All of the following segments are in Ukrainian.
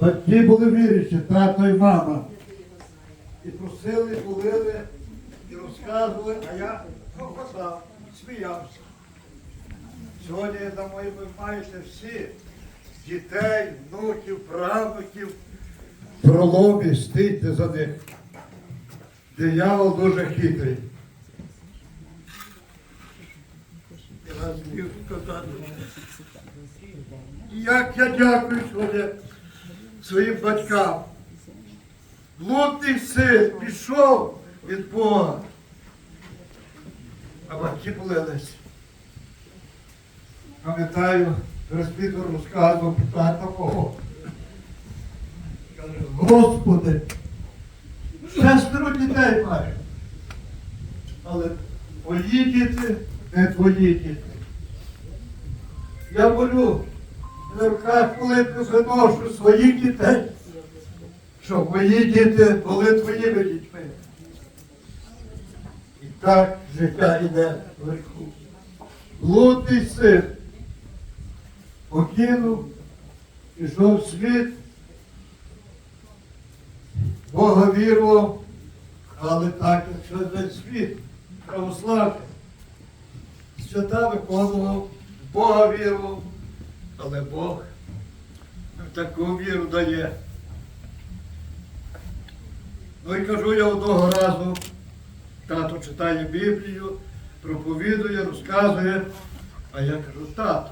Батьки- були віруючі, тато і мама. І просили, молили, і розказували, а я хохотав, сміявся. Сьогодні, я думаю, ви маєте всі дітей, внуків, правнуків. Проломі, стійте за них. Диявол дуже хитрий. Я вас сказати. Як я дякую сьогодні своїм батькам. Блудний син пішов від Бога. А батьки полились. Пам'ятаю, респітор розказував про тата. Каже, Господи, шестеро дітей маю. Але твої діти не твої діти. Я молю, на руках молитву заношу своїх дітей, щоб мої діти були твоїми дітьми. І так життя йде вверху. Блудний син покинув, пішов в світ, Бога вірував, але так, якщо весь світ православний, свята виконував, Бога вірував, але Бог таку віру дає. Ну і кажу я одного разу, тато читає Біблію, проповідує, розказує, а я кажу, тато,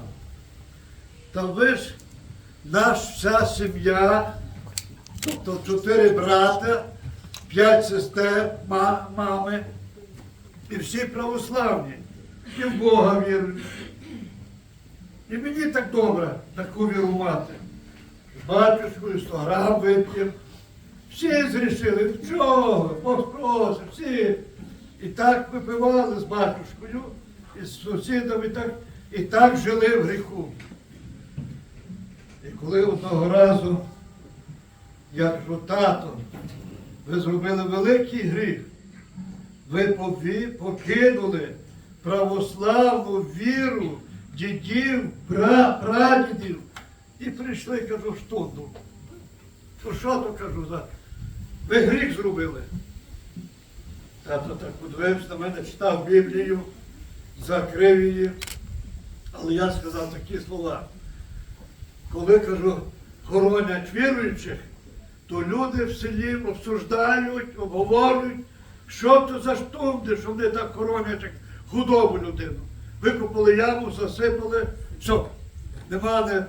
та ви ж наша вся сім'я, тобто чотири брата, п'ять сестер, ма- мами, і всі православні, і в Бога вірують. І мені так добре таку віру мати. З батюшкою 100 грам вип'ємо. Всі зрішили, чого, Бог просить, всі. І так випивали з батюшкою, і з сусідами, і так, і так жили в гріху. І коли одного разу я кажу, тато, ви зробили великий гріх, ви покинули православну віру дідів, бра, прадідів. І прийшли, кажу, в стунду. То що то кажу за? Ви гріх зробили. Тато так подивився на мене, читав Біблію, закрив її. Але я сказав такі слова. Коли кажу, хоронять віруючих, то люди в селі обсуждають, обговорюють, що то за штунди, що вони так хоронять, худобу людину. Викопали яму, засипали, все. Нема не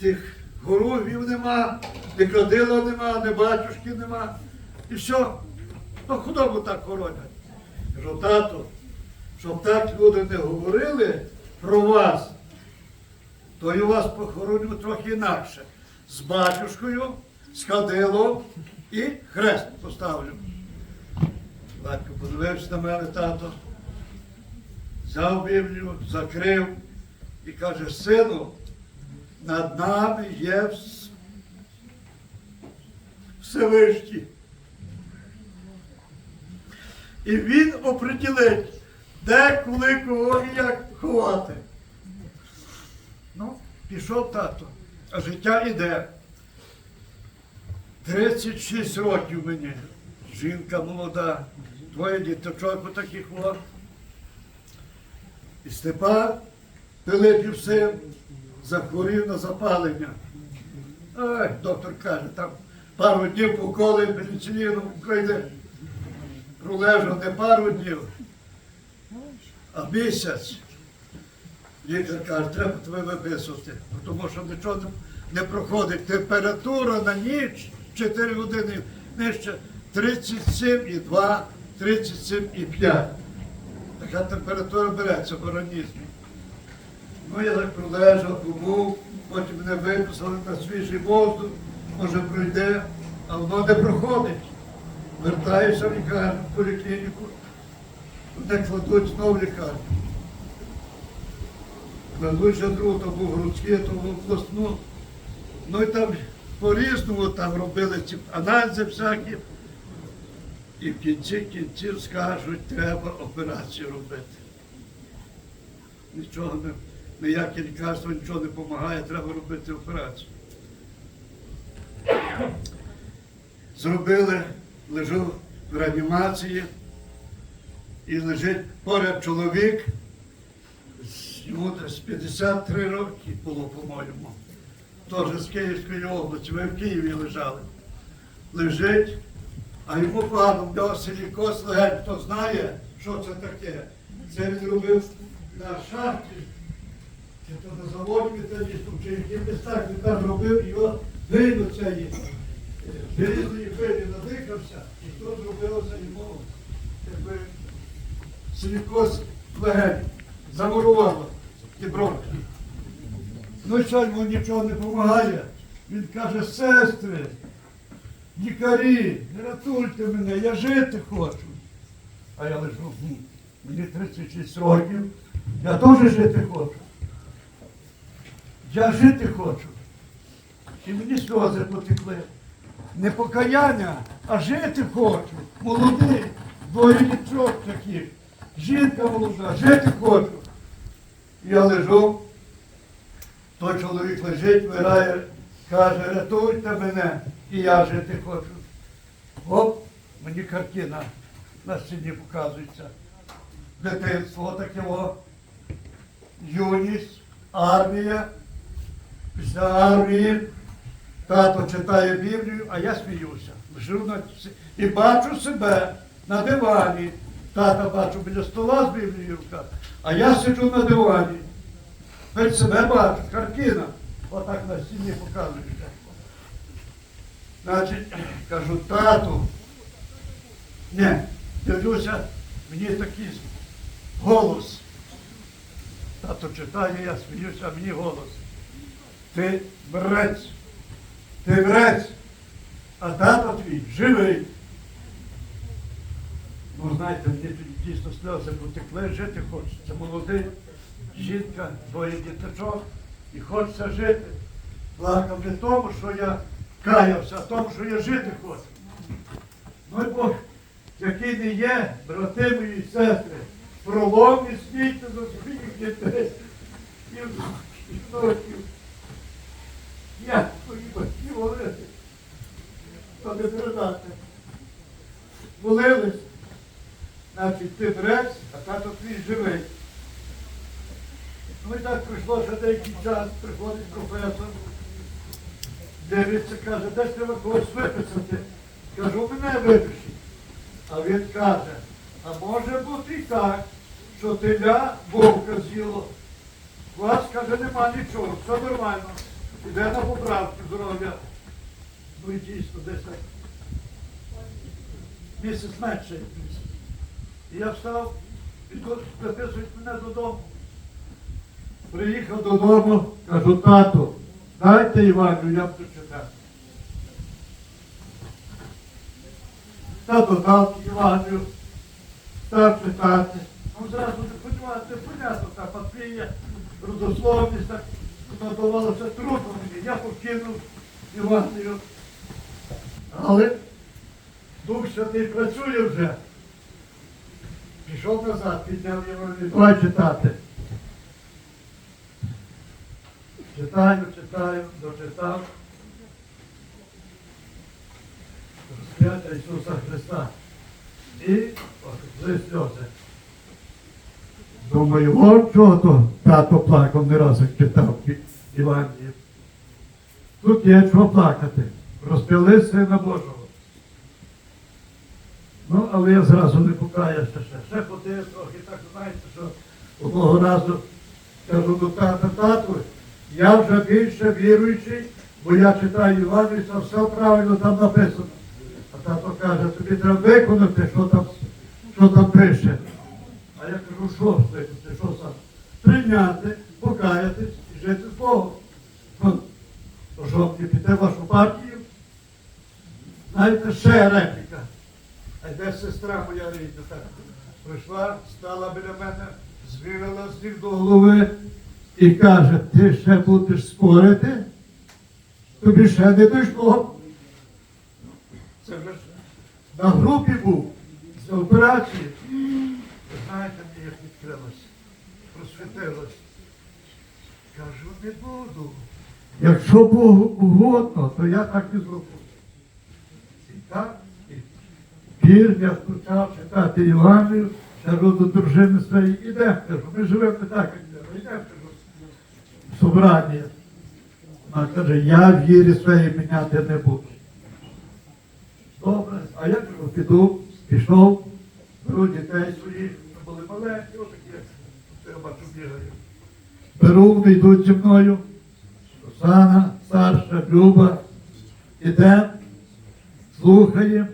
тих горувів нема, не кадила нема, не батюшки нема. І все. Ну худобу так хоронять. Кажу, тато, щоб так люди не говорили про вас, то я вас похороню трохи інакше. З батюшкою, з кадилом і хрест поставлю. Батько подивився на мене, тато, взяв Біблію, закрив і каже, сину, над нами є вс- Всевишній. І він оприділить, де, коли, кого і як ховати. Ну, пішов тато, а життя йде. 36 років мені. Жінка молода, двоє діточок таких от. І Степан Пилипів син захворів на запалення. Ой, доктор каже, там пару днів поколи пеніциліном пройде. Пролежав не пару днів, а місяць. Лікар каже, треба тебе виписувати, тому що нічого не проходить. Температура на ніч 4 години нижче 37,2, 37,5. Така температура береться в організмі. Ну, я так пролежав, побув, потім мене виписали на свіжий воздух, може пройде, а воно не проходить. Вертаюся в лікарню, в поліклініку, мене кладуть знову лікарню. Кладуть ще другу, то був грудський, то був обласну. Ну і там по-різному там робили ці аналізи всякі. І в кінці кінців скажуть, треба операцію робити. Нічого не, ніяке лікарство нічого не допомагає, треба робити операцію. зробили, лежу в реанімації і лежить поряд чоловік, йому десь 53 роки було, по-моєму. Теж з Київської області, ви в Києві лежали. Лежить, а йому погано, в нього легень, хто знає, що це таке. Це він робив на шахті, чи то на заводі металістом, чи яким містах він там робив, його вийду цієї е, пилі надихався, і то зробилося йому якби силікоз легень, замурувало ті бронхи. Ну що йому нічого не допомагає. Він каже, сестри, лікарі, не рятуйте мене, я жити хочу. А я лежу, мені 36 років, я теж жити хочу. Я жити хочу. І мені сльози потекли. Не покаяння, а жити хочу. Молодий, двоє діток таких. Жінка молода, жити хочу. Я лежу, той чоловік лежить, вмирає, каже, рятуйте мене, і я жити хочу. Оп, мені картина на стіні показується. Дитинство таке о, юність, армія. Після армії тато читає Біблію, а я сміюся. На і бачу себе на дивані. Тата бачу біля стола з Біблією а я сиджу на дивані. Перед себе бачу, картина. Отак на стіні показується. Значить, кажу, тату. Ні, дивлюся, мені такий голос. Тато читає, я сміюся, мені голос. Ти брець, ти брець, а тато твій живий. Ну, знаєте, мені тоді дійсно сльози потекли, жити хочеться. Молодий, жінка, двоє діточок, і хочеться жити. Плакав не тому, що я каявся, тому, що я жити хочу. Ну і Бог, який не є, брати мої сестри, пролом і стійте за своїх дітей і внуків. Я свої батьки молити, то не передати. Молились, значить ти брець, а тато твій живий. Ну і так прийшло ще деякий час, приходить професор, дивиться, каже, де ж треба когось виписати. Кажу, мене випишіть. А він каже, а може бути і так, що теля вовка з'їло. У вас, каже, нема нічого, все нормально. Іде на поправку здоров'я. Ну і дійсно, десь так. Місяць менше. місяць. І я встав, і тут записують мене додому. Приїхав додому, кажу, тату, дайте Іваню, я буду читати. Тато дав Іваню, став читати. Ну, зразу не подівати, понятно, та папія, родословність, так надавалося трудно мені. Я покинув Іванію. Але Дух Святий працює вже. Пішов назад, підняв Євангелію. Давай читати. Читаю, читаю, дочитав. Розп'яття Ісуса Христа. І отли сльози. Думаю, от чого то тато плакав не раз, як читав Івангелію. Тут є чого плакати. Розпіли Сина Божого. Ну, але я зразу не покаюся ще. Ще ходив трохи, так знаєте, що одного разу кажу до тата, тату, я вже більше віруючий, бо я читаю Івангелію, це все правильно там написано. А тато каже, тобі треба виконати, що там, що там пише. А я кажу, що виконати, що сам? Прийняти, покаятись і жити з Богом. То що мені піти в вашу партію? Знаєте, ще репліка. А йде сестра моя рідна так. Прийшла, стала біля мене, звірила з ніг до голови і каже, ти ще будеш спорити? Тобі ще не дійшло. Це вже на групі був з операції. Ви знаєте, мені як відкрилось, просвітилось. Кажу, не буду. Якщо Богу угодно, то я так і зроблю. Так? І Пір я почав читати Івангелію, кажу до дружини своєї, ідемо, кажу, ми живемо так, як йдемо, кажу, в собрання. Вона каже, я в вірі своїй міняти не буду. Добре, а я кажу, піду, пішов, беру дітей своїх, були маленькі, отакі, я бачу бігають. Беру, вони йдуть зі мною. Оксана, старша, Люба, ідемо, слухаємо.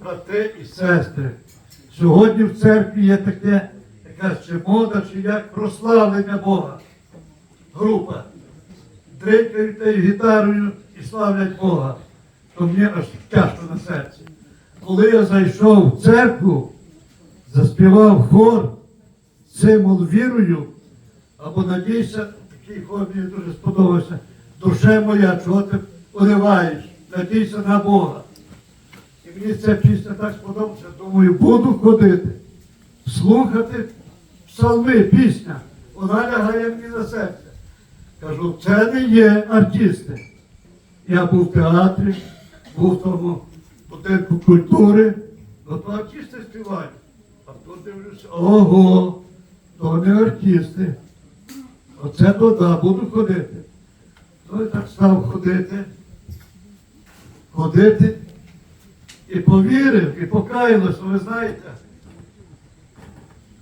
Брати і сестри, сьогодні в церкві є таке, якась чи мода, чи як прославлення Бога. Група. Дрикають тією гітарою і славлять Бога. То мені аж тяжко на серці. Коли я зайшов в церкву, заспівав хор символ вірою, або надійся, такий хор мені дуже сподобався. Душе моя, чого ти уриваєш? Надійся на Бога. І мені ця пісня так сподобалася, думаю, буду ходити, слухати псалми, пісня. Вона лягає мені на серце. Кажу, це не є артисти. Я був в театрі, був в тому будинку культури, ну то артисти співають. А тут дивлюся, ого, то не артисти. Оце туди, буду ходити. Ну і так став ходити, ходити. І повірив, і покаялося, ви знаєте,